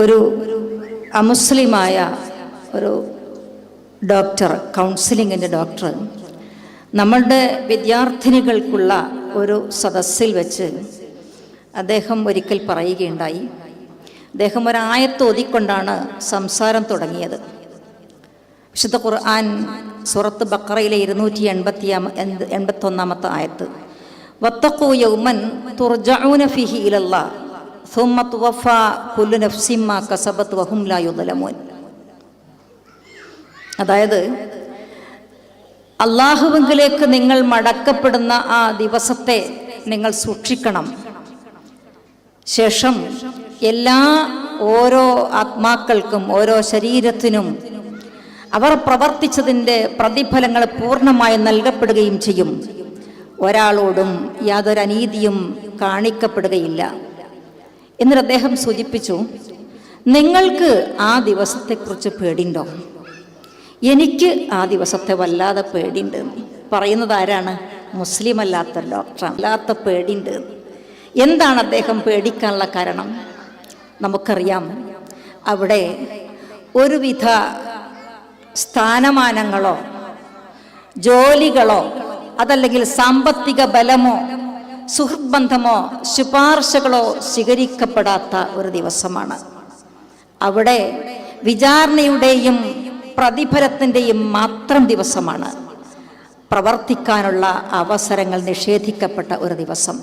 ഒരു അമുസ്ലിമായ ഒരു doctor കൗൺസിലിങ്ങിന്റെ doctor നമ്മളുടെ വിദ്യാർത്ഥിനികൾക്കുള്ള ഒരു സദസ്സിൽ വെച്ച് അദ്ദേഹം ഒരിക്കൽ പറയുകയുണ്ടായി. അദ്ദേഹം ഒരായത്ത് ഓതിക്കൊണ്ടാണ് സംസാരം തുടങ്ങിയത്. വിശുദ്ധ ഖുർആൻ സുറത്ത് ബക്കറയിലെ ഇരുന്നൂറ്റി എൺപത്തി എൺപത്തൊന്നാമത്തെ ആയത്ത്. വത്തക്കോ യൗമൻ തുർജഊന ഫിഹി ഇലല്ലാ അതായത് അള്ളാഹുവിലേക്ക് നിങ്ങൾ മടക്കപ്പെടുന്ന ആ ദിവസത്തെ നിങ്ങൾ സൂക്ഷിക്കണം. ശേഷം എല്ലാ ഓരോ ആത്മാക്കൾക്കും ഓരോ ശരീരത്തിനും അവർ പ്രവർത്തിച്ചതിന്റെ പ്രതിഫലങ്ങൾ പൂർണമായി നൽകപ്പെടുകയും ചെയ്യും. ഒരാളോടും യാതൊരു അനീതിയും കാണിക്കപ്പെടുകയില്ല. എന്നിട്ട് അദ്ദേഹം സൂചിപ്പിച്ചു നിങ്ങൾക്ക് ആ ദിവസത്തെക്കുറിച്ച് പേടിണ്ടോ എനിക്ക് ആ ദിവസത്തെ വല്ലാതെ പേടിയുണ്ട്. പറയുന്നത് ആരാണ്? മുസ്ലിം അല്ലാത്ത ഡോക്ടർ. അല്ലാത്ത പേടിയുണ്ട്. എന്താണ് അദ്ദേഹം പേടിക്കാനുള്ള കാരണം? നമുക്കറിയാം. അവിടെ ഒരുവിധ സ്ഥാനമാനങ്ങളോ ജോലികളോ അതല്ലെങ്കിൽ സാമ്പത്തിക ബലമോ സുഹൃബന്ധമോ ശുപാർശകളോ സ്വീകരിക്കപ്പെടാത്ത ഒരു ദിവസമാണ്. അവിടെ വിചാരണയുടെയും പ്രതിഫലത്തിന്റെയും മാത്രം ദിവസമാണ്. പ്രവർത്തിക്കാനുള്ള അവസരങ്ങൾ നിഷേധിക്കപ്പെട്ട ഒരു ദിവസം.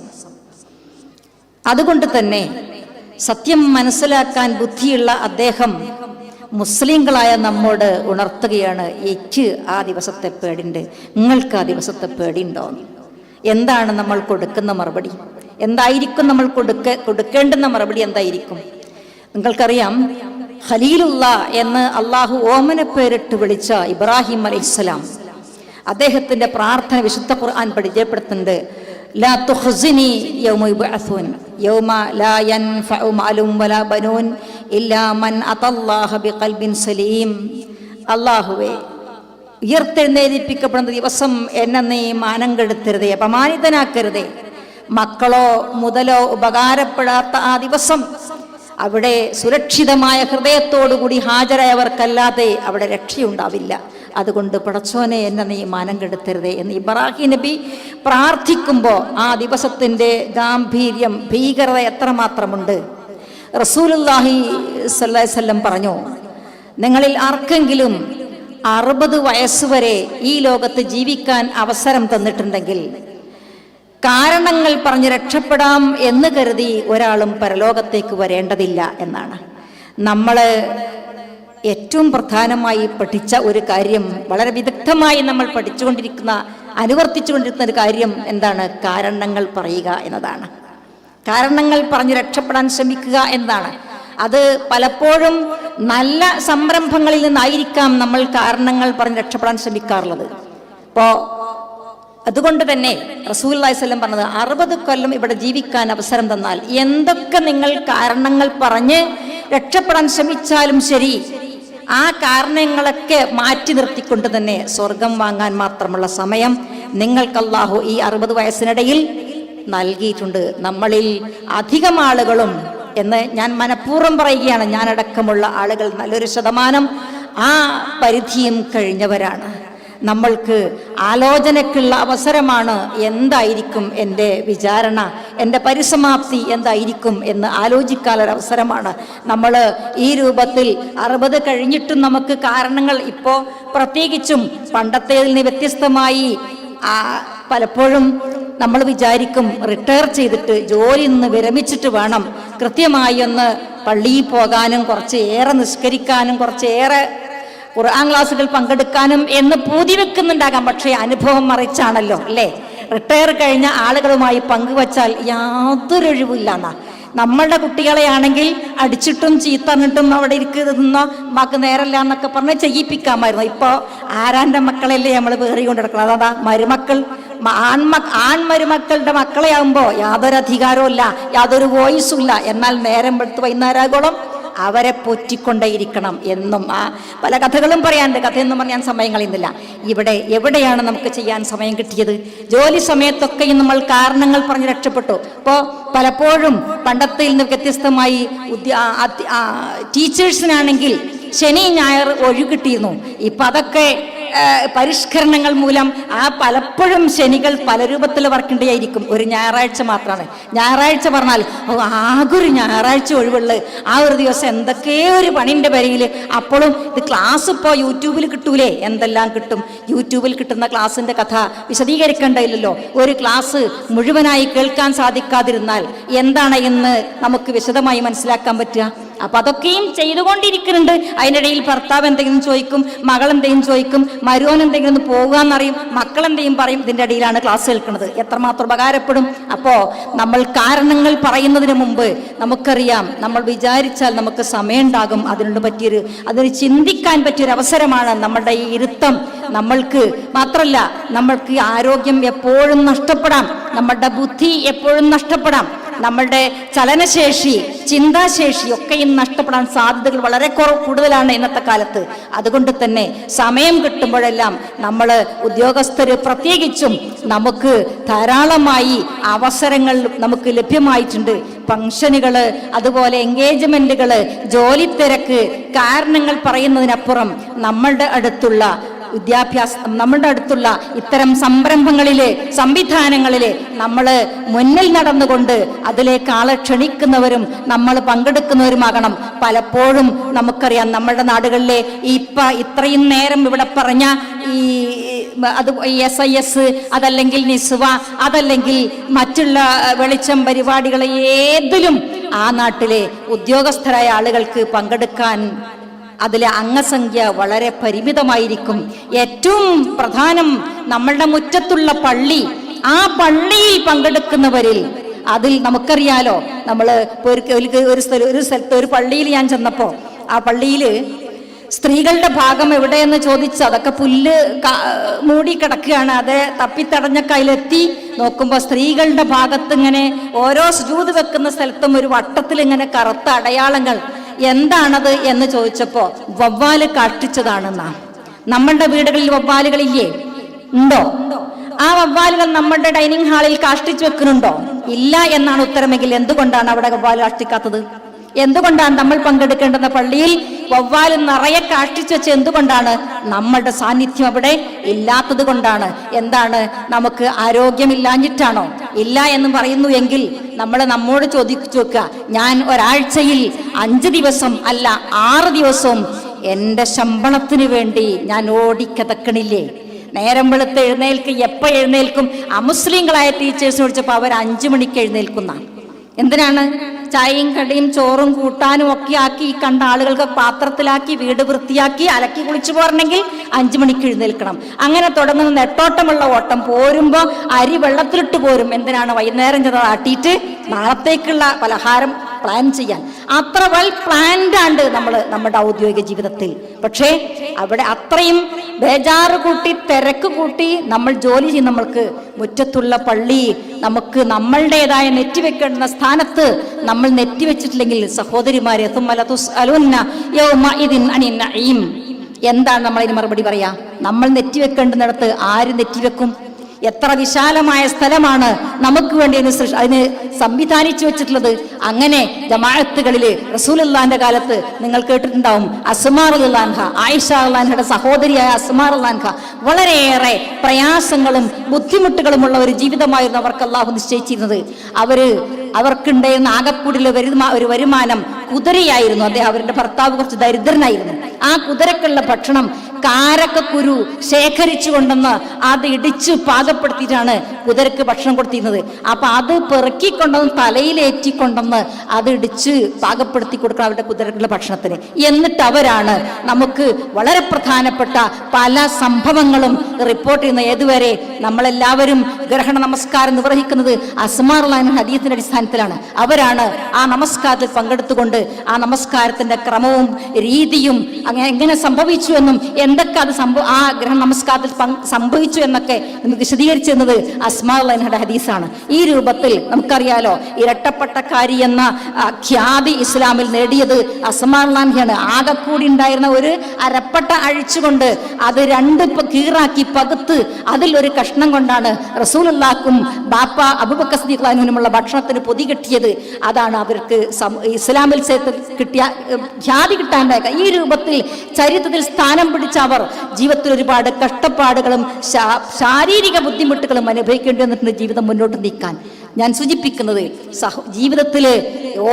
അതുകൊണ്ട് തന്നെ സത്യം മനസ്സിലാക്കാൻ ബുദ്ധിയുള്ള അദ്ദേഹം മുസ്ലിങ്ങളായ നമ്മോട് ഉണർത്തുകയാണ് എച്ച് ആ ദിവസത്തെ പേടിന്റെ നിങ്ങൾക്ക് ആ ദിവസത്തെ പേടിയുണ്ടോ എന്താണ് നമ്മൾ കൊടുക്കുന്ന മറുപടി? എന്തായിരിക്കും നമ്മൾ കൊടുക്ക കൊടുക്കേണ്ടുന്ന മറുപടി എന്തായിരിക്കും? നിങ്ങൾക്കറിയാം ഖലീലുള്ള എന്ന് അള്ളാഹു ഓമന പേരിട്ട് വിളിച്ച ഇബ്രാഹിം അലൈഹിസ്സലാം അദ്ദേഹത്തിന്റെ പ്രാർത്ഥന വിശുദ്ധ ഖുർആൻ പരിചയപ്പെടുത്തുന്നുണ്ട്. ലാ യൗമ ലാ വലാ ബനൂൻ അല്ലാഹുവേ ഉയർത്തെഴുന്നേൽപ്പിക്കപ്പെടുന്ന ദിവസം എന്നെ നീ മാനം കെടുത്തരുതേ അപമാനിതനാക്കരുതേ. മക്കളോ മുതലോ ഉപകാരപ്പെടാത്ത ആ ദിവസം അവിടെ സുരക്ഷിതമായ ഹൃദയത്തോടുകൂടി ഹാജരായവർക്കല്ലാതെ അവിടെ രക്ഷയുണ്ടാവില്ല. അതുകൊണ്ട് പടച്ചോനെ എന്നെ നീ മാനം കെടുത്തരുതേ എന്ന് ഇബ്രാഹിം നബി പ്രാർത്ഥിക്കുമ്പോൾ ആ ദിവസത്തിന്റെ ഗാംഭീര്യം ഭീകരത എത്രമാത്രമുണ്ട്? റസൂലുല്ലാഹി വസല്ലം പറഞ്ഞു നിങ്ങളിൽ ആർക്കെങ്കിലും അറുപത് വയസ്സുവരെ ഈ ലോകത്ത് ജീവിക്കാൻ അവസരം തന്നിട്ടുണ്ടെങ്കിൽ കാരണങ്ങൾ പറഞ്ഞ് രക്ഷപ്പെടാം എന്ന് കരുതി ഒരാളും പരലോകത്തേക്ക് വരേണ്ടതില്ല എന്നാണ്. നമ്മൾ ഏറ്റവും പ്രധാനമായി പഠിച്ച ഒരു കാര്യം വളരെ വിദഗ്ധമായി നമ്മൾ പഠിച്ചുകൊണ്ടിരിക്കുന്ന അനുവർത്തിച്ചുകൊണ്ടിരിക്കുന്ന ഒരു കാര്യം എന്താണ്? കാരണങ്ങൾ പറയുക എന്നതാണ്. കാരണങ്ങൾ പറഞ്ഞ് രക്ഷപ്പെടാൻ ശ്രമിക്കുക എന്നതാണ്. അത് പലപ്പോഴും നല്ല സംരംഭങ്ങളിൽ നിന്നായിരിക്കാം നമ്മൾ കാരണങ്ങൾ പറഞ്ഞ് രക്ഷപ്പെടാൻ ശ്രമിക്കാറുള്ളത്. ഇപ്പോൾ അതുകൊണ്ട് തന്നെ റസൂൽ സ്വല്ലം പറഞ്ഞത് അറുപത് കൊല്ലം ഇവിടെ ജീവിക്കാൻ അവസരം തന്നാൽ എന്തൊക്കെ നിങ്ങൾ കാരണങ്ങൾ പറഞ്ഞ് രക്ഷപ്പെടാൻ ശ്രമിച്ചാലും ശരി ആ കാരണങ്ങളൊക്കെ മാറ്റി നിർത്തിക്കൊണ്ട് തന്നെ സ്വർഗം വാങ്ങാൻ മാത്രമുള്ള സമയം നിങ്ങൾക്ക് അല്ലാഹു ഈ അറുപത് വയസ്സിനിടയിൽ നൽകിയിട്ടുണ്ട്. നമ്മളിൽ അധികം ആളുകളും എന്ന് ഞാൻ മനഃപൂർവം പറയുകയാണ്. ഞാനടക്കമുള്ള ആളുകൾ നല്ലൊരു ശതമാനം ആ പരിധിയും കഴിഞ്ഞവരാണ്. നമ്മൾക്ക് ആലോചനയ്ക്കുള്ള അവസരമാണ് എന്തായിരിക്കും എന്റെ വിചാരണ എന്റെ പരിസമാപ്തി എന്തായിരിക്കും എന്ന് ആലോചിക്കാനൊരവസരമാണ് നമ്മൾ ഈ രൂപത്തിൽ അറുപത് കഴിഞ്ഞിട്ടും നമുക്ക് കാരണങ്ങൾ ഇപ്പോൾ പ്രത്യേകിച്ചും പണ്ടത്തേതിൽ നിന്ന് വ്യത്യസ്തമായി പലപ്പോഴും നമ്മൾ വിചാരിക്കും റിട്ടയർ ചെയ്തിട്ട് ജോലി നിന്ന് വിരമിച്ചിട്ട് വേണം. കൃത്യമായി ഒന്ന് പള്ളിയിൽ പോകാനും കുറച്ച് ഏറെ നിസ്കരിക്കാനും കുറച്ചേറെ ഖുർആൻ ക്ലാസ്സുകൾ പങ്കെടുക്കാനും എന്ന് പൂതി വെക്കുന്നുണ്ടാകാം. പക്ഷേ അനുഭവം മറിച്ചാണല്ലോ അല്ലേ? റിട്ടയർ കഴിഞ്ഞ ആളുകളുമായി പങ്കുവച്ചാൽ യാതൊരു ഒഴിവില്ലാന്നാ. നമ്മളുടെ കുട്ടികളെയാണെങ്കിൽ അടിച്ചിട്ടും ചീത്തന്നിട്ടും അവിടെ ഇരിക്കുന്ന മക്ക് നേരല്ല എന്നൊക്കെ പറഞ്ഞ് ചെയ്യിപ്പിക്കാമായിരുന്നു. ഇപ്പോൾ ആരാന്റെ മക്കളല്ലേ നമ്മൾ വേറി കൊണ്ടിടക്കണം അതാ മരുമക്കൾ. ആൺമ ആൺമരുമക്കളുടെ മക്കളെ ആകുമ്പോൾ യാതൊരു അധികാരവും ഇല്ല യാതൊരു വോയിസും ഇല്ല എന്നാൽ നേരം വെളുത്ത് വൈകുന്നേരമാകോളം അവരെ പൊറ്റിക്കൊണ്ടേയിരിക്കണം എന്നും. ആ പല കഥകളും പറയാനുണ്ട്. കഥയൊന്നും പറഞ്ഞാൻ സമയം കളയുന്നില്ല. ഇവിടെ എവിടെയാണ് നമുക്ക് ചെയ്യാൻ സമയം കിട്ടിയത്? ജോലി സമയത്തൊക്കെയും നമ്മൾ കാരണങ്ങൾ പറഞ്ഞ് രക്ഷപ്പെട്ടു. ഇപ്പോൾ പലപ്പോഴും പണ്ടത്തിൽ നിന്ന് വ്യത്യസ്തമായി ടീച്ചേഴ്സിനാണെങ്കിൽ ശനി ഞായർ ഒഴികിട്ടിയിരുന്നു ഇപ്പം അതൊക്കെ പരിഷ്കരണങ്ങൾ മൂലം ആ പലപ്പോഴും ശനികൾ പല രൂപത്തിൽ വർക്കേണ്ടിയായിരിക്കും ഒരു ഞായറാഴ്ച മാത്രമാണ്. ഞായറാഴ്ച പറഞ്ഞാൽ ആകൊരു ഞായറാഴ്ച ഒഴിവുള്ള ആ ഒരു ദിവസം എന്തൊക്കെയോ ഒരു പണിന്റെ വരിയിൽ അപ്പോഴും ഇത് ക്ലാസ് ഇപ്പോൾ യൂട്യൂബിൽ കിട്ടൂലേ? എന്തെല്ലാം കിട്ടും? യൂട്യൂബിൽ കിട്ടുന്ന ക്ലാസ്സിന്റെ കഥ വിശദീകരിക്കേണ്ടതില്ലല്ലോ. ഒരു ക്ലാസ് മുഴുവനായി കേൾക്കാൻ സാധിക്കാതിരുന്നാൽ എന്താണ് ഇന്ന് നമുക്ക് വിശദമായി മനസ്സിലാക്കാൻ പറ്റുക? അപ്പൊ അതൊക്കെയും ചെയ്തുകൊണ്ടിരിക്കുന്നുണ്ട്. അതിനിടയിൽ ഭർത്താവ് എന്തെങ്കിലും ചോദിക്കും മകൾ എന്തെങ്കിലും ചോദിക്കും മരുവൻ എന്തെങ്കിലും ഒന്ന് പോകാന്നറിയും മക്കൾ എന്തെങ്കിലും പറയും ഇതിന്റെ ഇടയിലാണ് ക്ലാസ് കേൾക്കുന്നത്. എത്രമാത്രം ഉപകാരപ്പെടും? അപ്പോ നമ്മൾ കാരണങ്ങൾ പറയുന്നതിന് മുമ്പ് നമുക്കറിയാം നമ്മൾ വിചാരിച്ചാൽ നമുക്ക് സമയമുണ്ടാകും. അതിനോട് പറ്റിയൊരു അതിന് ചിന്തിക്കാൻ പറ്റിയൊരു അവസരമാണ് നമ്മളുടെ ഈ ഇരുത്തം. നമ്മൾക്ക് മാത്രമല്ല നമ്മൾക്ക് ആരോഗ്യം എപ്പോഴും നഷ്ടപ്പെടാം. നമ്മുടെ ബുദ്ധി എപ്പോഴും നഷ്ടപ്പെടാം. നമ്മളുടെ ചലനശേഷി ചിന്താശേഷി ഒക്കെയും നഷ്ടപ്പെടാൻ സാധ്യതകൾ വളരെ കുറവ് കൂടുതലാണ് ഇന്നത്തെ കാലത്ത്. അതുകൊണ്ട് തന്നെ സമയം കിട്ടുമ്പോഴെല്ലാം നമ്മൾ ഉദ്യോഗസ്ഥർ പ്രത്യേകിച്ചും നമുക്ക് ധാരാളമായി അവസരങ്ങൾ നമുക്ക് ലഭ്യമായിട്ടുണ്ട്. ഫങ്ഷനുകൾ അതുപോലെ എൻഗേജ്മെന്റുകൾ ജോലി തിരക്ക് കാരണങ്ങൾ പറയുന്നതിനപ്പുറം നമ്മളുടെ അടുത്തുള്ള വിദ്യാഭ്യാസം നമ്മുടെ അടുത്തുള്ള ഇത്തരം സംരംഭങ്ങളിൽ സംവിധാനങ്ങളിൽ നമ്മൾ മുന്നിൽ നടന്നുകൊണ്ട് അതിലേക്ക് ആളെ ക്ഷണിക്കുന്നവരും നമ്മൾ പങ്കെടുക്കുന്നവരുമാകണം. പലപ്പോഴും നമുക്കറിയാം നമ്മുടെ നാടുകളിലെ ഇപ്പ ഇത്രയും നേരം ഇവിടെ പറഞ്ഞ ഈ അത് എസ് ഐ എസ് അതല്ലെങ്കിൽ നിസ്വ അതല്ലെങ്കിൽ മറ്റുള്ള വെളിച്ചം പരിപാടികളെ ഏതിലും ആ നാട്ടിലെ ഉദ്യോഗസ്ഥരായ ആളുകൾക്ക് പങ്കെടുക്കാൻ അതിലെ അംഗസംഖ്യ വളരെ പരിമിതമായിരിക്കും. ഏറ്റവും പ്രധാനം നമ്മളുടെ മുറ്റത്തുള്ള പള്ളി. ആ പള്ളിയിൽ പങ്കെടുക്കുന്നവരിൽ അതിൽ നമുക്കറിയാലോ നമ്മൾ ഒരു സ്ഥലം ഒരു സ്ഥലത്ത് ഒരു പള്ളിയിൽ ഞാൻ ചെന്നപ്പോൾ ആ പള്ളിയിൽ സ്ത്രീകളുടെ ഭാഗം എവിടെയെന്ന് ചോദിച്ച് അതൊക്കെ പുല്ല് മൂടി കിടക്കുകയാണ്. അത് തപ്പിത്തടഞ്ഞ കയ്യിലെത്തി നോക്കുമ്പോൾ സ്ത്രീകളുടെ ഭാഗത്ത് ഇങ്ങനെ ഓരോ സുജൂത് വെക്കുന്ന സ്ഥലത്തും ഒരു വട്ടത്തിൽ ഇങ്ങനെ കറുത്ത അടയാളങ്ങൾ എന്താണത് എന്ന് ചോദിച്ചപ്പോ വവ്വാൽ കാഷ്ടിച്ചതാണെന്നാ. നമ്മളുടെ വീടുകളിൽ വവ്വാലുകളില്ലേ? ഉണ്ടോ? ആ വവ്വാലുകൾ നമ്മുടെ ഡൈനിങ് ഹാളിൽ കാഷ്ടിച്ചു വെക്കുന്നുണ്ടോ? ഇല്ല എന്നാണ് ഉത്തരമെങ്കിൽ എന്തുകൊണ്ടാണ് അവിടെ വവ്വാൽ കാഷ്ടിക്കാത്തത്? എന്തുകൊണ്ടാണ് നമ്മൾ പങ്കെടുക്കേണ്ടുന്ന പള്ളിയിൽ വവ്വാൽ നിറയെ കാഷ്ടിച്ചു വെച്ച് എന്തുകൊണ്ടാണ് നമ്മളുടെ സാന്നിധ്യം അവിടെ ഇല്ലാത്തത് കൊണ്ടാണ്? എന്താണ്? നമുക്ക് ആരോഗ്യമില്ലാഞ്ഞിട്ടാണോ? ഇല്ല എന്ന് പറയുന്നു എങ്കിൽ നമ്മൾ നമ്മോട് ചോദിച്ചു വെക്കുക ഞാൻ ഒരാഴ്ചയിൽ അഞ്ച് ദിവസം അല്ല ആറ് ദിവസവും എന്റെ ശമ്പളത്തിന് വേണ്ടി ഞാൻ ഓടിക്കതക്കണില്ലേ? നേരം വെളുത്ത് എഴുന്നേൽക്കും എപ്പോൾ എഴുന്നേൽക്കും? അമുസ്ലിങ്ങളായ ടീച്ചേഴ്സ് വിളിച്ചപ്പോൾ അവർ അഞ്ചു മണിക്ക് എഴുന്നേൽക്കുന്ന. എന്തിനാണ്? ചായയും കടിയും ചോറും കൂട്ടാനും ഒക്കെ ആക്കി ഈ കണ്ട ആളുകൾക്ക് പാത്രത്തിലാക്കി വീട് വൃത്തിയാക്കി അലക്കി കുളിച്ചു പോരണമെങ്കിൽ അഞ്ചു മണിക്ക് എഴുന്നേൽക്കണം. അങ്ങനെ തുടങ്ങുന്ന നെട്ടോട്ടമുള്ള ഓട്ടം പോരുമ്പോൾ അരി വെള്ളത്തിലിട്ട് പോരും. എന്തിനാണ് വൈകുന്നേരം ചെന്ന് ആട്ടിയിട്ട് നാളത്തേക്കുള്ള പലഹാരം പ്ലാൻ ചെയ്യാൻ. അത്ര വെൽ പ്ലാൻഡ് ആണ് നമ്മൾ നമ്മുടെ ഔദ്യോഗിക ജീവിതത്തിൽ. പക്ഷേ അവിടെ അത്രയും ബേജാറ് കൂട്ടി തിരക്ക് കൂട്ടി നമ്മൾ ജോലി ചെയ്യും. നമ്മൾക്ക് മുറ്റത്തുള്ള പള്ളി നമുക്ക് നമ്മളുടേതായ നെറ്റിവെക്കേണ്ടുന്ന സ്ഥാനത്ത് നമ്മൾ നെറ്റി വെച്ചിട്ടില്ലെങ്കിൽ സഹോദരിമാരെ. എന്താണ് നമ്മൾ ഇതിന് മറുപടി പറയാ? നമ്മൾ നെറ്റി വെക്കേണ്ടുന്നിടത്ത് ആര് നെറ്റിവെക്കും എത്ര വിശാലമായ സ്ഥലമാണ് നമുക്ക് വേണ്ടി അതിന് സംവിധാനിച്ചു വെച്ചിട്ടുള്ളത്. അങ്ങനെ ജമാഅത്തുകളിൽ റസൂലുള്ളാന്റെ കാലത്ത് നിങ്ങൾ കേട്ടിട്ടുണ്ടാവും അസ്മാർ അള്ളാൻഹ ആയിഷ സഹോദരിയായ അസ്മാർ അള്ളാൻഹ വളരെയേറെ പ്രയാസങ്ങളും ബുദ്ധിമുട്ടുകളും ഉള്ള ഒരു ജീവിതമായിരുന്നു അവർക്ക് അള്ളാഹു നിശ്ചയിച്ചിരുന്നത്. അവർ അവർക്കുണ്ടായിരുന്ന ആകക്കൂടിലെ ഒരു വരുമാനം കുതിരയായിരുന്നു. അദ്ദേഹം അവരുടെ ഭർത്താവ് കുറച്ച് ദരിദ്രനായിരുന്നു. ആ കുതിരക്കുള്ള ഭക്ഷണം കാരക്കക്കുരു ശേഖരിച്ചു കൊണ്ടെന്ന് അത് ഇടിച്ച് പാകപ്പെടുത്തിയിട്ടാണ് കുതിരക്ക് ഭക്ഷണം കൊടുത്തിരുന്നത്. അപ്പൊ അത് പെറുക്കിക്കൊണ്ടെന്ന് തലയിലേറ്റിക്കൊണ്ടെന്ന് അത് ഇടിച്ച് പാകപ്പെടുത്തി കൊടുക്കണം അവരുടെ കുതിരക്കുള്ള ഭക്ഷണത്തിന്. എന്നിട്ട് അവരാണ് നമുക്ക് വളരെ പ്രധാനപ്പെട്ട പല സംഭവങ്ങളും റിപ്പോർട്ട് ചെയ്യുന്ന ഏതുവരെ നമ്മളെല്ലാവരും ഗ്രഹണ നമസ്കാരം നിർവഹിക്കുന്നത് അസ്മാർ ഹദീത്തിന്റെ അടിസ്ഥാനത്തിലാണ്. അവരാണ് ആ നമസ്കാരത്തിൽ പങ്കെടുത്തുകൊണ്ട് ആ നമസ്കാരത്തിന്റെ ക്രമവും രീതിയും അങ്ങനെ എങ്ങനെ സംഭവിച്ചു എന്നും എന്തൊക്കെ അത് സംഭവ ആ ഗ്രഹണ നമസ്കാരത്തിൽ സംഭവിച്ചു എന്നൊക്കെ നമുക്ക് അസ്മാന്റെ ഹദീസാണ്. ഈ രൂപത്തിൽ നമുക്കറിയാലോ ഇരട്ടപ്പെട്ട കാരി എന്ന ഖ്യാതി ഇസ്ലാമിൽ നേടിയത് അസ്മാൻഹാണ് ആകെ കൂടി ഉണ്ടായിരുന്ന ഒരു അരപ്പട്ട അഴിച്ചുകൊണ്ട് അത് രണ്ട് കീറാക്കി പകുത്ത് അതിൽ ഒരു കഷ്ണം കൊണ്ടാണ് റസൂലുള്ളാക്കും ബാപ്പ അബുബക്കസ്ദീഖ്ലാനുമുള്ള ഭക്ഷണത്തിന് പൊതി കിട്ടിയത്. അതാണ് അവർക്ക് ഇസ്ലാമിൽ കിട്ടിയ ഖ്യാതി കിട്ടാണ്ടായ ഈ രൂപത്തിൽ ചരിത്രത്തിൽ സ്ഥാനം പിടിച്ച അവർ ജീവിതത്തിൽ ഒരുപാട് കഷ്ടപ്പാടുകളും ശാരീരിക ബുദ്ധിമുട്ടുകളും അനുഭവിക്കേണ്ടി വന്നിട്ടുണ്ട് ജീവിതം മുന്നോട്ട് നീക്കാൻ. ഞാൻ സൂചിപ്പിക്കുന്നത് സഹ ജീവിതത്തിൽ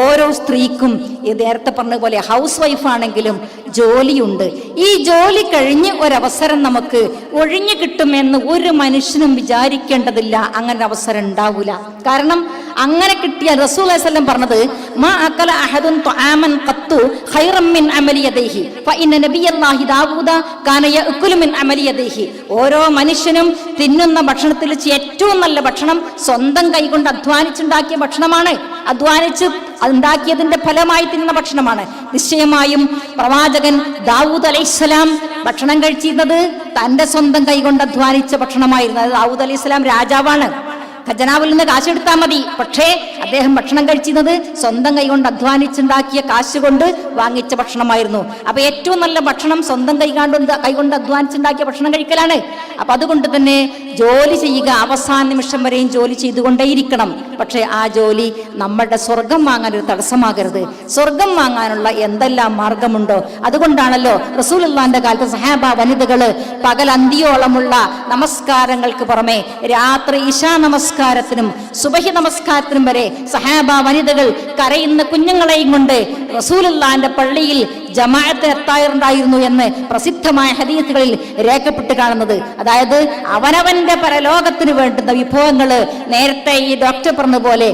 ഓരോ സ്ത്രീക്കും നേരത്തെ പറഞ്ഞ പോലെ ഹൗസ് വൈഫാണെങ്കിലും ജോലിയുണ്ട്. ഈ ജോലി കഴിഞ്ഞ് ഒരവസരം നമുക്ക് ഒഴിഞ്ഞു കിട്ടുമെന്ന് ഒരു മനുഷ്യനും വിചാരിക്കേണ്ടതില്ല. അങ്ങനെ ഒരു അവസരം ഉണ്ടാവില്ല കാരണം അങ്ങനെ കിട്ടിയ റസൂൽ വസല്ലം പറഞ്ഞത് മാ അക്കല അഹദുൻ ത്വആമൻ ഖത്തു ഖൈറം മിൻ അമലിയദൈഹി ഫഇന്ന നബിയല്ലാഹി ദാവൂദ കാന യഅകുലു മിൻ അമലിയദൈഹി ഓരോ മനുഷ്യനും തിന്നുന്ന ഭക്ഷണത്തിൽ ഏറ്റവും നല്ല ഭക്ഷണം സ്വന്തം കൈകൊണ്ട് അധ്വാനിച്ചുണ്ടാക്കിയ ഭക്ഷണമാണ്. അധ്വാനിച്ച് ഉണ്ടാക്കിയതിന്റെ ഫലമായി തിന്നുന്ന ഭക്ഷണമാണ്. നിശ്ചയമായും പ്രവാചകൻ ദാവൂദ് അലൈഹിസ്സലാം ഭക്ഷണം കഴിച്ചിരുന്നത് തന്റെ സ്വന്തം കൈകൊണ്ട് അധ്വാനിച്ച ഭക്ഷണമായിരുന്നു. അത് ദാവൂദ് അലൈഹിസ്സലാം രാജാവാണ്. ഖജനാവിൽ നിന്ന് കാശെടുത്താൽ മതി. പക്ഷേ അദ്ദേഹം ഭക്ഷണം കഴിച്ചിരുന്നത് സ്വന്തം കൈകൊണ്ട് അധ്വാനിച്ചുണ്ടാക്കിയ കാശ് കൊണ്ട് വാങ്ങിച്ച ഭക്ഷണമായിരുന്നു. അപ്പൊ ഏറ്റവും നല്ല ഭക്ഷണം സ്വന്തം കൈകാണ്ട് കൈകൊണ്ട് അധ്വാനിച്ചുണ്ടാക്കിയ ഭക്ഷണം കഴിക്കലാണ്. അപ്പൊ അതുകൊണ്ട് തന്നെ ജോലി ചെയ്യുക അവസാന നിമിഷം വരെയും ജോലി ചെയ്തുകൊണ്ടേയിരിക്കണം. പക്ഷേ ആ ജോലി നമ്മളുടെ സ്വർഗം വാങ്ങാൻ ഒരു തടസ്സമാകരുത്. സ്വർഗം വാങ്ങാനുള്ള എന്തെല്ലാം മാർഗമുണ്ടോ? അതുകൊണ്ടാണല്ലോ റസൂലുള്ളാന്റെ കാലത്ത് സഹാബ വനിതകൾ പകൽ അന്തിയോളമുള്ള നമസ്കാരങ്ങൾക്ക് പുറമെ രാത്രി ഇശാ നമസ്കാരത്തിനും സുബഹി നമസ്കാരത്തിനും വരെ സഹാബ വനിതകൾ കരയുന്ന കുഞ്ഞുങ്ങളെയും കൊണ്ട് റസൂലുള്ളാന്റെ പള്ളിയിൽ ജമാഅത്ത് എത്താറുണ്ടായിരുന്നു എന്ന് പ്രസിദ്ധമായ ഹദീസുകളിൽ രേഖപ്പെട്ട് കാണുന്നത് അതായത് അവനവന്റെ പരലോകത്തിന് വേണ്ടുന്ന വിഭവങ്ങൾ നേരത്തെ ഈ ഡോക്ടർ പറഞ്ഞ പോലെ.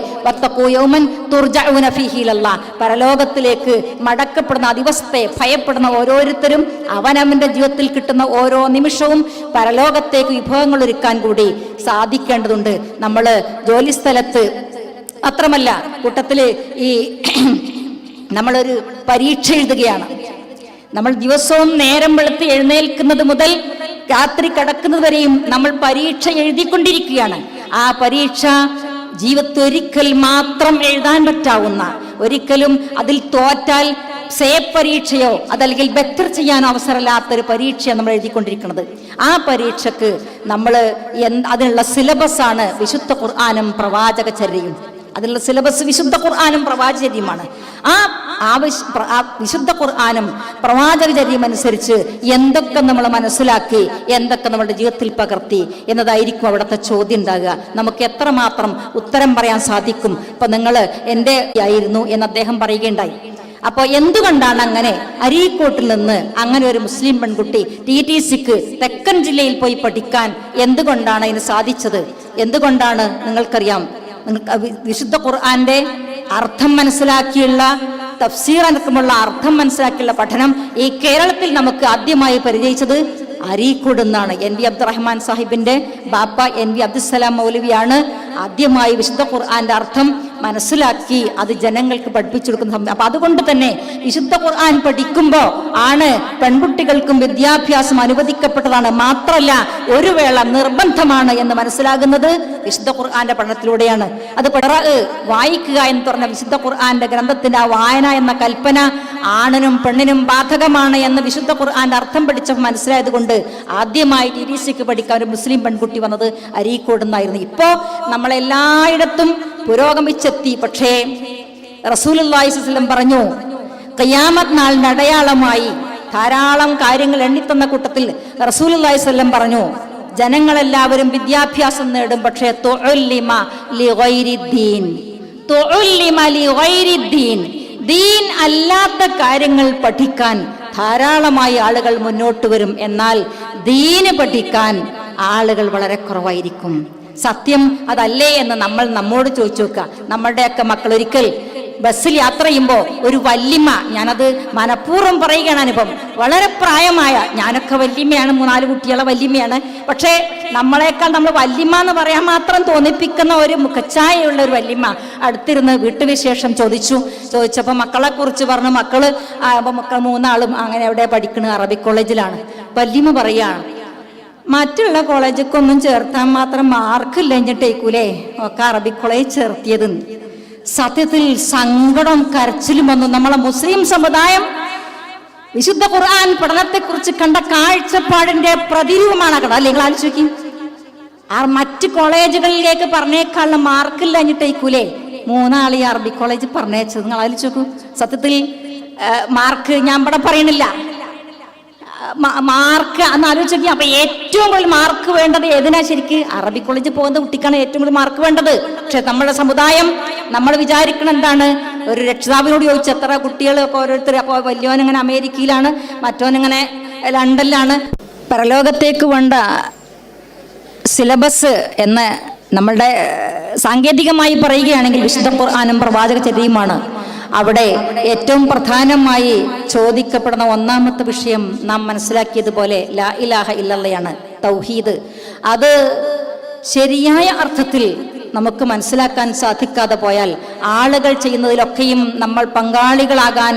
പരലോകത്തിലേക്ക് മടക്കപ്പെടുന്ന ആ ദിവസത്തെ ഭയപ്പെടുന്ന ഓരോരുത്തരും അവനവന്റെ ജീവിതത്തിൽ കിട്ടുന്ന ഓരോ നിമിഷവും പരലോകത്തേക്ക് വിഭവങ്ങൾ ഒരുക്കാൻ കൂടി സാധിക്കേണ്ടതുണ്ട്. നമ്മൾ ജോലിസ്ഥലത്ത് അത്രമല്ല കൂട്ടത്തിൽ ഈ നമ്മളൊരു പരീക്ഷ എഴുതുകയാണ്. നമ്മൾ ദിവസവും നേരം വെളുത്ത് എഴുന്നേൽക്കുന്നത് മുതൽ രാത്രി കിടക്കുന്നത് വരെയും നമ്മൾ പരീക്ഷ എഴുതിക്കൊണ്ടിരിക്കുകയാണ്. ആ പരീക്ഷ ജീവിതത്തിൽ ഒരിക്കൽ മാത്രം എഴുതാൻ പറ്റാവുന്ന ഒരിക്കലും അതിൽ തോറ്റാൽ സേ പരീക്ഷയോ അതല്ലെങ്കിൽ ബെറ്റർ ചെയ്യാൻ അവസരമില്ലാത്തൊരു പരീക്ഷയാണ് നമ്മൾ എഴുതിക്കൊണ്ടിരിക്കുന്നത്. ആ പരീക്ഷക്ക് നമ്മൾ അതിനുള്ള സിലബസാണ് വിശുദ്ധ ഖുർആാനും പ്രവാചക ചര്യയും അതിനുള്ള സിലബസ് വിശുദ്ധ ഖുർആാനും പ്രവാചചര്യമാണ് ആ ആവശ്യ വിശുദ്ധ ഖുർആാനും പ്രവാചകചര്യം അനുസരിച്ച് എന്തൊക്കെ നമ്മൾ മനസ്സിലാക്കി എന്തൊക്കെ നമ്മുടെ ജീവിതത്തിൽ പകർത്തി എന്നതായിരിക്കും അവിടുത്തെ ചോദ്യം ഉണ്ടാകുക. നമുക്ക് എത്രമാത്രം ഉത്തരം പറയാൻ സാധിക്കും? ഇപ്പൊ നിങ്ങൾ എന്റെ ആയിരുന്നു എന്ന് അദ്ദേഹം പറയുകയുണ്ടായി. അപ്പോൾ എന്തുകൊണ്ടാണ് അങ്ങനെ അരീക്കോട്ടിൽ നിന്ന് അങ്ങനെ ഒരു മുസ്ലിം പെൺകുട്ടി ടി ടി സിക്ക് തെക്കൻ ജില്ലയിൽ പോയി പഠിക്കാൻ എന്തുകൊണ്ടാണ് അതിന് സാധിച്ചത്? എന്തുകൊണ്ടാണ് നിങ്ങൾക്കറിയാം? നിങ്ങൾക്ക് വിശുദ്ധ ഖുർആന്റെ അർത്ഥം മനസ്സിലാക്കിയുള്ള തഫ്സീർ അടക്കമുള്ള അർത്ഥം മനസ്സിലാക്കിയുള്ള പഠനം ഈ കേരളത്തിൽ നമുക്ക് ആദ്യമായി പരിചയിച്ചത് അരീക്കോട് എന്നാണ് എൻ വി അബ്ദുറഹ്മാൻ സാഹിബിന്റെ ബാപ്പ എൻ വി അബ്ദുസലാം മൗലവിയാണ്. ആദ്യമായി വിശുദ്ധ ഖുർആന്റെ അർത്ഥം മനസ്സിലാക്കി അത് ജനങ്ങൾക്ക് പഠിപ്പിച്ചു കൊടുക്കുന്ന സമയം. അപ്പൊ അതുകൊണ്ട് തന്നെ വിശുദ്ധ ഖുർആൻ പഠിക്കുമ്പോൾ ആണ് പെൺകുട്ടികൾക്കും വിദ്യാഭ്യാസം അനുവദിക്കപ്പെട്ടതാണ്. മാത്രമല്ല ഒരു വേള നിർബന്ധമാണ് എന്ന് മനസ്സിലാകുന്നത് വിശുദ്ധ ഖുർആന്റെ പഠനത്തിലൂടെയാണ്. അത് വായിക്കുക എന്ന് പറഞ്ഞ വിശുദ്ധ ഖുർആന്റെ ഗ്രന്ഥത്തിന്റെ ആ വായന എന്ന കൽപ്പന ആണിനും പെണ്ണിനും ബാധകമാണ് എന്ന് വിശുദ്ധ ഖുർആന്റെ അർത്ഥം പഠിച്ചപ്പോൾ മനസ്സിലായത് കൊണ്ട് ആദ്യമായി ടി ഡി സിക്ക് പഠിക്കാൻ ഒരു മുസ്ലിം പെൺകുട്ടി വന്നത് അരീക്കോട് നിന്നായിരുന്നു ഇപ്പോ നമ്മളെല്ലായിടത്തും പുരോഗമിച്ചെത്തി. പക്ഷേ റസൂലുല്ലാഹിസ്ലം പറഞ്ഞു കയ്യാമത് നാളിന്റെ അടയാളമായി ധാരാളം കാര്യങ്ങൾ എണ്ണിത്തന്ന കൂട്ടത്തിൽ റസൂലുല്ലാഹിസ്ലം പറഞ്ഞു ജനങ്ങളെല്ലാവരും വിദ്യാഭ്യാസം നേടും പക്ഷേ. ദീൻ അല്ലാത്ത കാര്യങ്ങൾ പഠിക്കാൻ ധാരാളമായി ആളുകൾ മുന്നോട്ട് വരും. എന്നാൽ ദീന് പഠിക്കാൻ ആളുകൾ വളരെ കുറവായിരിക്കും. സത്യം അതല്ലേ എന്ന് നമ്മൾ നമ്മോട് ചോദിച്ചു നോക്കുക നമ്മളുടെയൊക്കെ മക്കൾ ഒരിക്കൽ ബസ്സിൽ യാത്ര ചെയ്യുമ്പോൾ ഒരു വല്യമ്മ ഞാനത് മനഃപൂർവം പറയുകയാണ് അനുഭവം വളരെ പ്രായമായ ഞാനൊക്കെ വല്യമ്മയാണ് മൂന്നാൽ കുട്ടികളെ വല്യമ്മയാണ് പക്ഷേ നമ്മളെക്കാൾ നമ്മൾ വല്യമ്മ എന്ന് പറയാൻ മാത്രം തോന്നിപ്പിക്കുന്ന ഒരു മുഖച്ഛായയുള്ള ഒരു വല്യമ്മ അടുത്തിരുന്ന് വീട്ടുവിശേഷം ചോദിച്ചു. ചോദിച്ചപ്പോൾ മക്കളെ കുറിച്ച് പറഞ്ഞു. മക്കൾ മക്കൾ മൂന്നാളും അങ്ങനെ എവിടെ പഠിക്കണ? അറബി കോളേജിലാണ്. വല്യമ്മ പറയാണ് മറ്റുള്ള കോളേജൊക്കൊന്നും ചേർത്താൻ മാത്രം മാർക്ക് ഇല്ലഞ്ഞിട്ടേക്കൂലേ ഒക്കെ അറബി കോളേജ് ചേർത്തിയത്. സത്യത്തിൽ സങ്കടം കരച്ചിലും വന്നു. നമ്മളെ മുസ്ലിം സമുദായം വിശുദ്ധ ഖുർആൻ പഠനത്തെക്കുറിച്ച് കണ്ട കാഴ്ചപ്പാടിന്റെ പ്രതിരൂപമാണ് കട നിങ്ങൾ ആലോചിക്കും ആ മറ്റ് കോളേജുകളിലേക്ക് പറഞ്ഞേക്കാളുള്ള മാർക്കില്ല എന്നിട്ടേക്കൂലേ മൂന്നാളി അറബി കോളേജ് പറഞ്ഞേച്ചത്. നിങ്ങൾ ആലോചിക്കൂ സത്യത്തിൽ മാർക്ക് ഞാൻ ഇവിടെ പറയണില്ല. മാർക്ക് അന്ന് ആലോചിച്ചു നോക്കി. അപ്പൊ കൂടുതൽ മാർക്ക് വേണ്ടത് ഏതിനാ ശരിക്ക്? അറബി കോളേജിൽ പോകുന്ന കുട്ടിക്കാണ് ഏറ്റവും കൂടുതൽ മാർക്ക് വേണ്ടത്. പക്ഷെ നമ്മുടെ സമുദായം നമ്മൾ വിചാരിക്കണം എന്താണ്? ഒരു രക്ഷിതാവിനോട് ചോദിച്ചു എത്ര കുട്ടികളൊക്കെ ഓരോരുത്തർ അപ്പോൾ വലിയവനിങ്ങനെ അമേരിക്കയിലാണ് മറ്റവനിങ്ങനെ ലണ്ടനിലാണ്. പരലോകത്തേക്ക് വേണ്ട സിലബസ് എന്ന് നമ്മളുടെ സാങ്കേതികമായി പറയുകയാണെങ്കിൽ വിശുദ്ധ ഖുർആാനും പ്രവാചക ചര്യയുമാണ് അവിടെ ഏറ്റവും പ്രധാനമായി ചോദിക്കപ്പെടുന്ന ഒന്നാമത്തെ വിഷയം നാം മനസ്സിലാക്കിയതുപോലെ ലാ ഇലാഹ ഇല്ലല്ലയാണ് തൗഹീദ്. അത് ശരിയായ അർത്ഥത്തിൽ നമുക്ക് മനസ്സിലാക്കാൻ സാധിക്കാതെ പോയാൽ ആളുകൾ ചെയ്യുന്നതിലൊക്കെയും നമ്മൾ പങ്കാളികളാകാൻ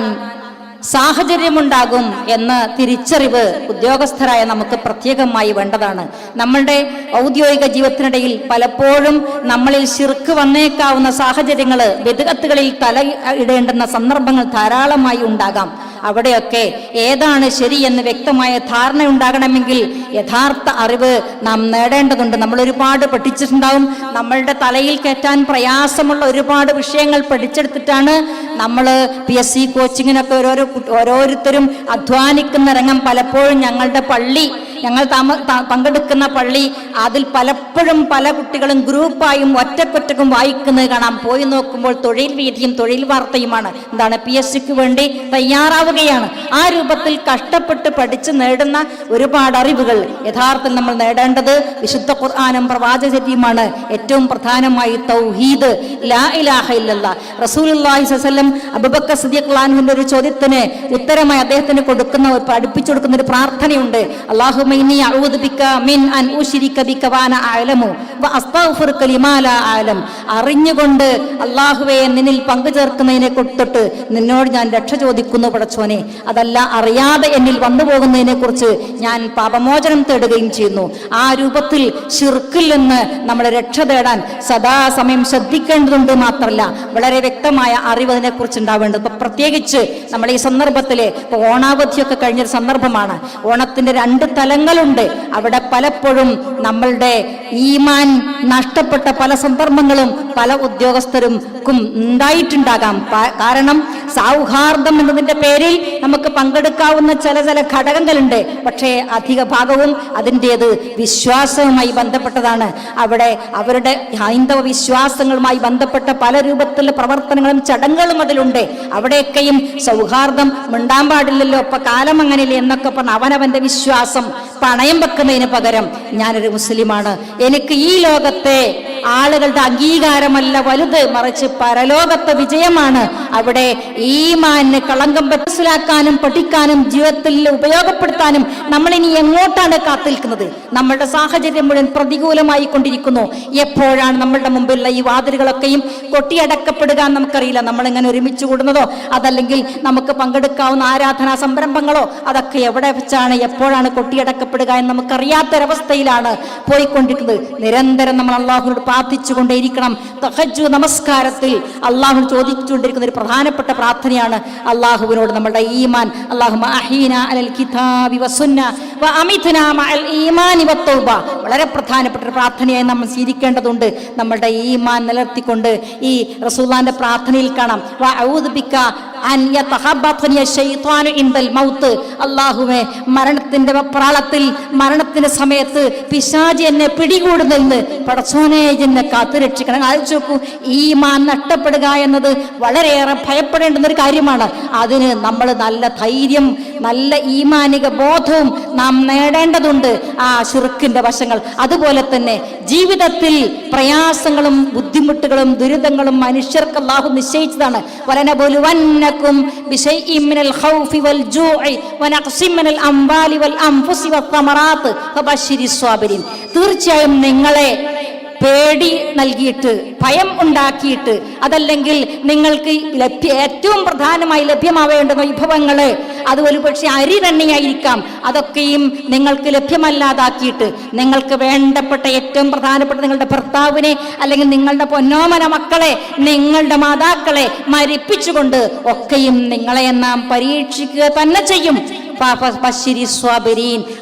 സാഹചര്യമുണ്ടാകും എന്ന തിരിച്ചറിവ് ഉദ്യോഗസ്ഥരായ നമുക്ക് പ്രത്യേകമായി വേണ്ടതാണ്. നമ്മളുടെ ഔദ്യോഗിക ജീവിതത്തിനിടയിൽ പലപ്പോഴും നമ്മളിൽ ശിർക്ക് വന്നേക്കാവുന്ന സാഹചര്യങ്ങൾ വിദഗത്തുകളിൽ തല ഇടേണ്ടുന്ന സന്ദർഭങ്ങൾ ധാരാളമായി ഉണ്ടാകാം. അവിടെയൊക്കെ ഏതാണ് ശരിയെന്ന് വ്യക്തമായ ധാരണ ഉണ്ടാകണമെങ്കിൽ യഥാർത്ഥ അറിവ് നാം നേടേണ്ടതുണ്ട്. നമ്മൾ ഒരുപാട് പഠിച്ചിട്ടുണ്ടാവും. നമ്മളുടെ തലയിൽ കയറ്റാൻ പ്രയാസമുള്ള ഒരുപാട് വിഷയങ്ങൾ പഠിച്ചെടുത്തിട്ടാണ് നമ്മൾ പി എസ് സി കോച്ചിങ്ങിനൊക്കെ ഓരോരോ ഓരോരുത്തരും അധ്വാനിക്കുന്ന രംഗം പലപ്പോഴും ഞങ്ങളുടെ പള്ളി ഞങ്ങൾ താമ പങ്കെടുക്കുന്ന പള്ളി അതിൽ പലപ്പോഴും പല കുട്ടികളും ഗ്രൂപ്പായും ഒറ്റക്കൊറ്റക്കും വായിക്കുന്നത് കാണാം. പോയി നോക്കുമ്പോൾ തൊഴിൽ വീതിയും തൊഴിൽ വാർത്തയുമാണ്. എന്താണ്? പി എസ് സിക്ക് വേണ്ടി തയ്യാറാവുകയാണ്. ആ രൂപത്തിൽ കഷ്ടപ്പെട്ട് പഠിച്ച് നേടുന്ന ഒരുപാട് അറിവുകൾ. യഥാർത്ഥത്തിൽ നമ്മൾ നേടേണ്ടത് വിശുദ്ധ ഖുർആാനും പ്രവാചചര്യമാണ് ഏറ്റവും പ്രധാനമായി തൗഹീദ്. ലാ ഇലാഹ ഒരു ചോദ്യത്തിന് ഉത്തരമായി അദ്ദേഹത്തിന് കൊടുക്കുന്ന പഠിപ്പിച്ചു കൊടുക്കുന്ന ഒരു പ്രാർത്ഥനയുണ്ട്. അല്ലാഹുമ്മ അറിഞ്ഞുകൊണ്ട് അള്ളാഹുവെ നിന്നിൽ പങ്കു ചേർക്കുന്നതിനെ തൊട്ട് നിന്നോട് ഞാൻ രക്ഷ ചോദിക്കുന്നു പടച്ചോനെ. അതല്ല അറിയാതെ എന്നിൽ വന്നു പോകുന്നതിനെ കുറിച്ച് ഞാൻ പാപമോചനം തേടുകയും ചെയ്യുന്നു. ആ രൂപത്തിൽ ഷിർക്കിൽ നിന്ന് നമ്മളെ രക്ഷ തേടാൻ സദാസമയം ശ്രദ്ധിക്കേണ്ടതുണ്ട് മാത്രമല്ല വളരെ വ്യക്തമായ അറിവ് അതിനെ കുറിച്ച് ഉണ്ടാവേണ്ടത് ഇപ്പൊ പ്രത്യേകിച്ച് നമ്മൾ ഈ സന്ദർഭത്തിൽ ഇപ്പൊ ഓണാവധിയൊക്കെ കഴിഞ്ഞൊരു സന്ദർഭമാണ്. ഓണത്തിന്റെ രണ്ട് തലങ്ങളുണ്ട് അവിടെ പലപ്പോഴും നമ്മളുടെ ഈമാൻ നഷ്ടപ്പെട്ട പല സന്ദർഭങ്ങളും പല ഉദ്യോഗസ്ഥരും ഉണ്ടായിട്ടുണ്ടാകാം. കാരണം സൗഹാർദ്ദം എന്നതിന്റെ പേരിൽ നമുക്ക് പങ്കെടുക്കാവുന്ന ചില ചില ഘടകങ്ങളുണ്ട്. പക്ഷേ അധിക ഭാഗവും അതിന്റെത് വിശ്വാസവുമായി ബന്ധപ്പെട്ടതാണ്. അവിടെ അവരുടെ ഹൈന്ദവ വിശ്വാസങ്ങളുമായി ബന്ധപ്പെട്ട പല രൂപത്തിലുള്ള പ്രവർത്തനങ്ങളും ചടങ്ങുകളും അതിലുണ്ട്. അവിടെയൊക്കെയും സൗഹാർദ്ദം മിണ്ടാൻ പാടില്ലല്ലോ. ഇപ്പൊ കാലം അങ്ങനെയല്ലേ എന്നൊക്കെ പറഞ്ഞ അവനവന്റെ വിശ്വാസം പണയം വെക്കുന്നതിന് പകരം ഞാനൊരു മുസ്ലിമാണ്. എനിക്ക് ഈ ലോകത്തെ ആളുകളുടെ അംഗീകാരമല്ല വലുത് മറിച്ച് പരലോകത്തെ വിജയമാണ്. അവിടെ ഈമാന് കളങ്കം മനസ്സിലാക്കാനും പഠിക്കാനും ജീവിതത്തിൽ ഉപയോഗപ്പെടുത്താനും നമ്മൾ ഇനി എങ്ങോട്ടാണ് കാത്തിരിക്കുന്നത്? നമ്മളുടെ സാഹചര്യം മുഴുവൻ പ്രതികൂലമായി കൊണ്ടിരിക്കുന്നു എപ്പോഴാണ് നമ്മളുടെ മുമ്പിലുള്ള ഈ വാതിലുകളൊക്കെയും കൊട്ടിയടക്കപ്പെടുക നമുക്കറിയില്ല. നമ്മളിങ്ങനെ ഒരുമിച്ച് കൂടുന്നതോ അതല്ലെങ്കിൽ നമുക്ക് പങ്കെടുക്കാവുന്ന ആരാധനാ സംരംഭങ്ങളോ അതൊക്കെ എവിടെ വെച്ചാണ് എപ്പോഴാണ് കൊട്ടിയടക്കപ്പെടുക എന്ന് നമുക്കറിയാത്തൊരവസ്ഥയിലാണ് പോയിക്കൊണ്ടിരിക്കുന്നത് നിരന്തരം നമ്മൾ അള്ളാഹുനോട് പ്രാർത്ഥിച്ചുകൊണ്ടേയിരിക്കണം. തഹജു നമസ്കാരത്തിൽ അള്ളാഹു ചോദിച്ചുകൊണ്ടിരിക്കുന്ന ഒരു പ്രധാനപ്പെട്ട പ്രാർത്ഥനയാണ് അള്ളാഹുവിനോട് നമ്മുടെ ഈമാൻ. അള്ളാഹു വളരെ പ്രധാനപ്പെട്ട ഒരു പ്രാർത്ഥനയായി നമ്മൾ സ്വീകരിക്കേണ്ടതുണ്ട് നമ്മളുടെ ഈമാൻ നിലർത്തിക്കൊണ്ട് ഈ റസൂലാന്റെ പ്രാർത്ഥനയിൽ കാണാം. വ അഊദു ബിക അൻ യതഹബ്ബത്നി അശ്ശൈത്വാനു ഇൻദൽ മൗത്ത്. അല്ലാഹുവേ മരണത്തിന്റെ പ്രാളത്തിൽ മരണത്തിന്റെ സമയത്ത് പിശാജി എന്നെ പിടികൂടുന്നെന്ന് പടച്ചോനെ എന്നെ കാത്തു രക്ഷിക്കണം. ആലോചിച്ച് നോക്കൂ മാൻ നഷ്ടപ്പെടുക എന്നത് വളരെയേറെ ഭയപ്പെടേണ്ടുന്ന ഒരു കാര്യമാണ്. അതിന് നമ്മൾ നല്ല ധൈര്യം നല്ല ഈമാനിക ബോധവും നാം നേടേണ്ടതുണ്ട് ആ ശിർക്കിന്റെ വശങ്ങൾ. അതുപോലെ തന്നെ ജീവിതത്തിൽ പ്രയാസങ്ങളും ബുദ്ധിമുട്ടുകളും ദുരിതങ്ങളും മനുഷ്യർക്ക് അള്ളാഹു നിശ്ചയിച്ചതാണ്. വലനബുലുവന്നക്കും ബിശൈഇൻ മിനൽ ഖൗഫി വൽ ജൂഇ വനഖ്സിൻ മിനൽ അംവാലി വൽ അംഫുസി വത്തമറാത്ത് ഫബശ്ശിരി സ്വാബിരിൻ തീർച്ചയായും നിങ്ങളെ പേടി നൽകിയിട്ട് ഭയം ഉണ്ടാക്കിയിട്ട് അതല്ലെങ്കിൽ നിങ്ങൾക്ക് ലഭ്യ ഏറ്റവും പ്രധാനമായി ലഭ്യമാവേണ്ടുന്ന വൈഭവങ്ങൾ അത് ഒരു പക്ഷേ അരി തന്നെയായിരിക്കാം. അതൊക്കെയും നിങ്ങൾക്ക് ലഭ്യമല്ലാതാക്കിയിട്ട് നിങ്ങൾക്ക് വേണ്ടപ്പെട്ട ഏറ്റവും പ്രധാനപ്പെട്ട നിങ്ങളുടെ ഭർത്താവിനെ അല്ലെങ്കിൽ നിങ്ങളുടെ പൊന്നോമന മക്കളെ നിങ്ങളുടെ മാതാക്കളെ മരിപ്പിച്ചുകൊണ്ട് ഒക്കെയും നിങ്ങളെ നാം പരീക്ഷിക്കുക തന്നെ ചെയ്യും.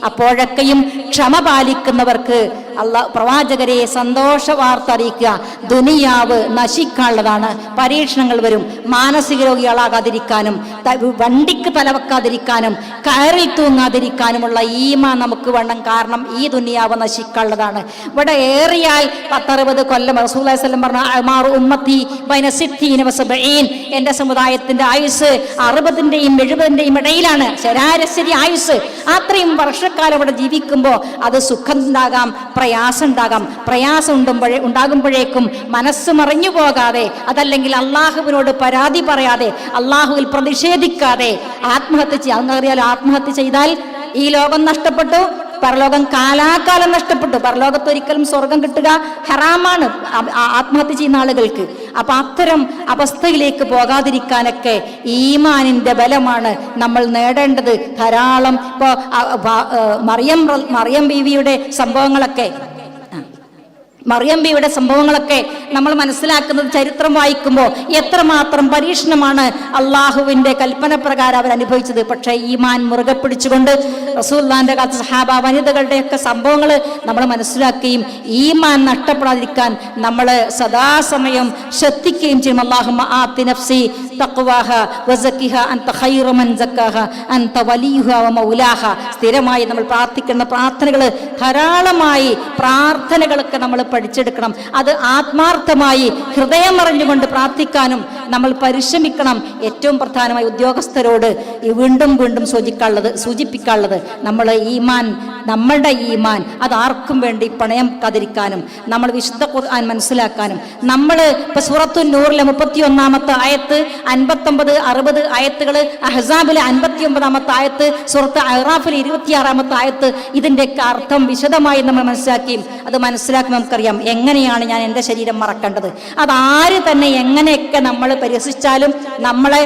അപ്പോഴൊക്കെയും ക്ഷമ പാലിക്കുന്നവർക്ക് അല്ല പ്രവാചകരെ സന്തോഷ വാർത്ത അറിയിക്കുക. ദുനിയാവ് നശിക്കാനുള്ളതാണ്. പരീക്ഷണങ്ങൾ വരും. മാനസിക രോഗികളാകാതിരിക്കാനും വണ്ടിക്ക് തലവെക്കാതിരിക്കാനും കയറി തൂങ്ങാതിരിക്കാനുമുള്ള ഈമ നമുക്ക് വേണം. കാരണം ഈ ദുനിയാവ് നശിക്കാനുള്ളതാണ്. ഇവിടെ ഏറിയാൽ പത്തറുപത് കൊല്ലം റസൂലം പറഞ്ഞു അമാറു ഉമ്മത്തി ബൈന സിദ്ധീന വസബഈൻ എന്റെ ആയുസ് അറുപതിന്റെയും എഴുപതിന്റെയും ഇടയിലാണ്. ശരാശരി ആയുസ് അത്രയും വർഷക്കാലം അവിടെ ജീവിക്കുമ്പോൾ അത് സുഖം ഉണ്ടാകാം പ്രയാസം ഉണ്ടാകാം പ്രയാസം ഉണ്ടുമ്പോഴേ ഉണ്ടാകുമ്പോഴേക്കും മനസ്സ് മറിഞ്ഞു പോകാതെ അതല്ലെങ്കിൽ അള്ളാഹുവിനോട് പരാതി പറയാതെ അള്ളാഹുവിൽ പ്രതിഷേധിക്കാതെ ആത്മഹത്യ ചെയ്യാം അറിയാലോ ആത്മഹത്യ ചെയ്താൽ ഈ ലോകം നഷ്ടപ്പെട്ടു പരലോകം കാലാകാലം നഷ്ടപ്പെട്ടു. പരലോകത്ത് ഒരിക്കലും സ്വർഗം കിട്ടുക ഹറാമാണ് ആത്മഹത്യ ചെയ്യുന്ന ആളുകൾക്ക്. അപ്പൊ അത്തരം അവസ്ഥയിലേക്ക് പോകാതിരിക്കാനൊക്കെ ഈമാനിന്റെ ബലമാണ് നമ്മൾ നേടേണ്ടത്. ധാരാളം ഇപ്പോ ആ, വ- ആ, മറിയം മറിയം ബീവിയുടെ സംഭവങ്ങളൊക്കെ മറിയം ബിയുടെ സംഭവങ്ങളൊക്കെ നമ്മൾ മനസ്സിലാക്കുന്നത് ചരിത്രം വായിക്കുമ്പോൾ എത്രമാത്രം പരീക്ഷണമാണ് അള്ളാഹുവിന്റെ കൽപ്പന പ്രകാരം അവർ അനുഭവിച്ചത്. പക്ഷേ ഈമാൻ മുറുകെ പിടിച്ചുകൊണ്ട് റസൂല്ലാന്റെ കാലത്ത് സഹാബ വനിതകളുടെയൊക്കെ സംഭവങ്ങൾ നമ്മൾ മനസ്സിലാക്കുകയും ഈമാൻ നഷ്ടപ്പെടാതിരിക്കാൻ നമ്മൾ സദാസമയം ശ്രദ്ധിക്കുകയും ചെയ്യും. അള്ളാഹു നഫ്സി തഖ്വാഹ വസക്കിഹ അന്ത ഖൈറു മൻ സക്കാഹ അന്ത വലിയുഹ വ മൗലാഹ. സ്ഥിരമായി നമ്മൾ പ്രാർത്ഥിക്കുന്ന പ്രാർത്ഥനകൾ ധാരാളമായി പ്രാർത്ഥനകളൊക്കെ നമ്മൾ പഠിച്ചെടുക്കണം. അത് ആത്മാർത്ഥമായി ഹൃദയം അറിഞ്ഞുകൊണ്ട് പ്രാർത്ഥിക്കാനും നമ്മൾ പരിശ്രമിക്കണം. ഏറ്റവും പ്രധാനമായി ഉദ്യോഗസ്ഥരോട് വീണ്ടും വീണ്ടും സൂചിക്കാനുള്ളത് സൂചിപ്പിക്കാനുള്ളത് നമ്മൾ ഈമാൻ നമ്മളുടെ ഈമാൻ അത് ആർക്കും വേണ്ടി പണയം കാതിരിക്കാനും നമ്മൾ വിശുദ്ധ ഖുർആൻ മനസ്സിലാക്കാനും. നമ്മൾ ഇപ്പൊ സൂറത്തു നൂറിലെ മുപ്പത്തി ഒന്നാമത്തെ ആയത്ത് അൻപത്തൊമ്പത് അറുപത് ആയത്തുകൾ അഹസാബിലെ അൻപത്തി ഒമ്പതാമത്തെ ആയത്ത് സുഹൃത്ത് അഹ്റാഫിലെ ഇരുപത്തിയാറാമത്തെ ആയത്ത് ഇതിന്റെയൊക്കെ അർത്ഥം വിശദമായി നമ്മൾ മനസ്സിലാക്കി. അത് മനസ്സിലാക്കി നമുക്കറിയാം എങ്ങനെയാണ് ഞാൻ എന്റെ ശരീരം മറക്കേണ്ടത്. അതാര് തന്നെ എങ്ങനെയൊക്കെ നമ്മൾ പരിഹസിച്ചാലും നമ്മളെ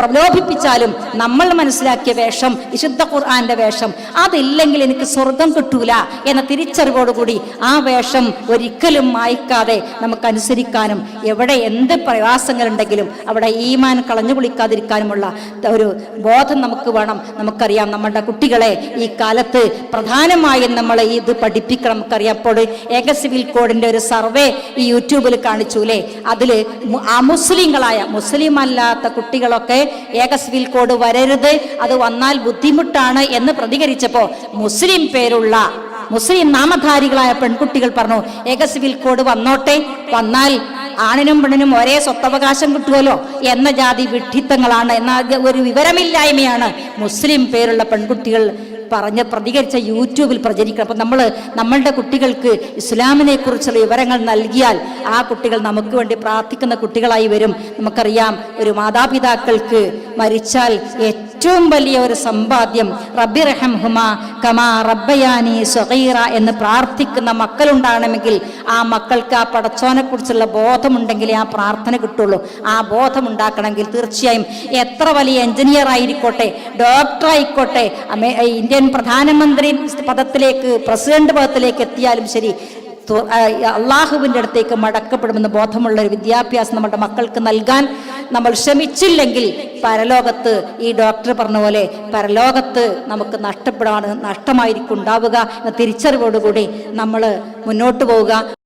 പ്രലോഭിപ്പിച്ചാലും നമ്മൾ മനസ്സിലാക്കിയ വേഷം വിശുദ്ധ ഖുർആന്റെ വേഷം അതില്ലെങ്കിൽ എനിക്ക് സ്വർഗം കിട്ടൂല എന്ന തിരിച്ചറിവോടുകൂടി ആ വേഷം ഒരിക്കലും മായ്ക്കാതെ നമുക്ക് അനുസരിക്കാനും എവിടെ എന്ത് പ്രയാസങ്ങളുണ്ടെങ്കിലും അവിടെ ഈമാൻ കളഞ്ഞു കുളിക്കാതിരിക്കാനുമുള്ള ഒരു ബോധം നമുക്ക് വേണം. നമുക്കറിയാം നമ്മുടെ കുട്ടികളെ ഈ കാലത്ത് പ്രധാനമായും നമ്മൾ ഇത് പഠിപ്പിക്കണം നമുക്കറിയാം. അപ്പോൾ ഏക സിവിൽ കോഡിന്റെ ഒരു സർവേ ഈ യൂട്യൂബിൽ കാണിച്ചു അല്ലേ? അതിൽ അമുസ്ലിങ്ങളായ മുസ്ലിം അല്ലാത്ത കുട്ടികളൊക്കെ ഏക സിവിൽ കോഡ് വരരുത് അത് വന്നാൽ ബുദ്ധിമുട്ടാണ് എന്ന് പ്രതികരിച്ചപ്പോൾ മുസ്ലിം പേരുള്ള മുസ്ലിം നാമധാരികളായ പെൺകുട്ടികൾ പറഞ്ഞു ഏക സിവിൽ കോഡ് വന്നോട്ടെ വന്നാൽ ആണിനും പെണ്ണിനും ഒരേ സ്വത്തവകാശം കിട്ടുമല്ലോ എന്ന ജാതി വിഡ്ഢിത്തങ്ങളാണ്. എന്ന ഒരു വിവരമില്ലായ്മയാണ്. മുസ്ലിം പേരുള്ള പെൺകുട്ടികൾ പറഞ്ഞ് പ്രതികരിച്ച യൂട്യൂബിൽ പ്രചരിക്കണം. അപ്പം നമ്മൾ നമ്മളുടെ കുട്ടികൾക്ക് ഇസ്ലാമിനെ കുറിച്ചുള്ള വിവരങ്ങൾ നൽകിയാൽ ആ കുട്ടികൾ നമുക്ക് വേണ്ടി പ്രാർത്ഥിക്കുന്ന കുട്ടികളായി വരും. നമുക്കറിയാം ഒരു മാതാപിതാക്കൾക്ക് മരിച്ചാൽ ഏറ്റവും വലിയ ഒരു സമ്പാദ്യം റബ്ബി റഹം ഹുമ കമാ റബ്ബയാനി സ്വഹീറ എന്ന് പ്രാർത്ഥിക്കുന്ന മക്കളുണ്ടാകണമെങ്കിൽ ആ മക്കൾക്ക് ആ പടച്ചോനെ കുറിച്ചുള്ള ബോധമുണ്ടെങ്കിലേ ആ പ്രാർത്ഥന കിട്ടുള്ളൂ. ആ ബോധമുണ്ടാക്കണമെങ്കിൽ തീർച്ചയായും എത്ര വലിയ എഞ്ചിനീയർ ആയിരിക്കോട്ടെ ഡോക്ടർ ആയിക്കോട്ടെ ഇന്ത്യൻ പ്രധാനമന്ത്രി പദത്തിലേക്ക് പ്രസിഡന്റ് പദത്തിലേക്ക് എത്തിയാലും ശരി അള്ളാഹുവിന്റെ അടുത്തേക്ക് മടക്കപ്പെടുമെന്ന് ബോധമുള്ള ഒരു വിദ്യാഭ്യാസം നമ്മുടെ മക്കൾക്ക് നൽകാൻ നമ്മൾ ശ്രമിച്ചില്ലെങ്കിൽ പരലോകത്ത് ഈ ഡോക്ടർ പറഞ്ഞ പോലെ പരലോകത്ത് നമുക്ക് നഷ്ടപ്പെടാണ് നഷ്ടമായിരിക്കും ഉണ്ടാവുക എന്ന തിരിച്ചറിവോടുകൂടി നമ്മൾ മുന്നോട്ട് പോവുക.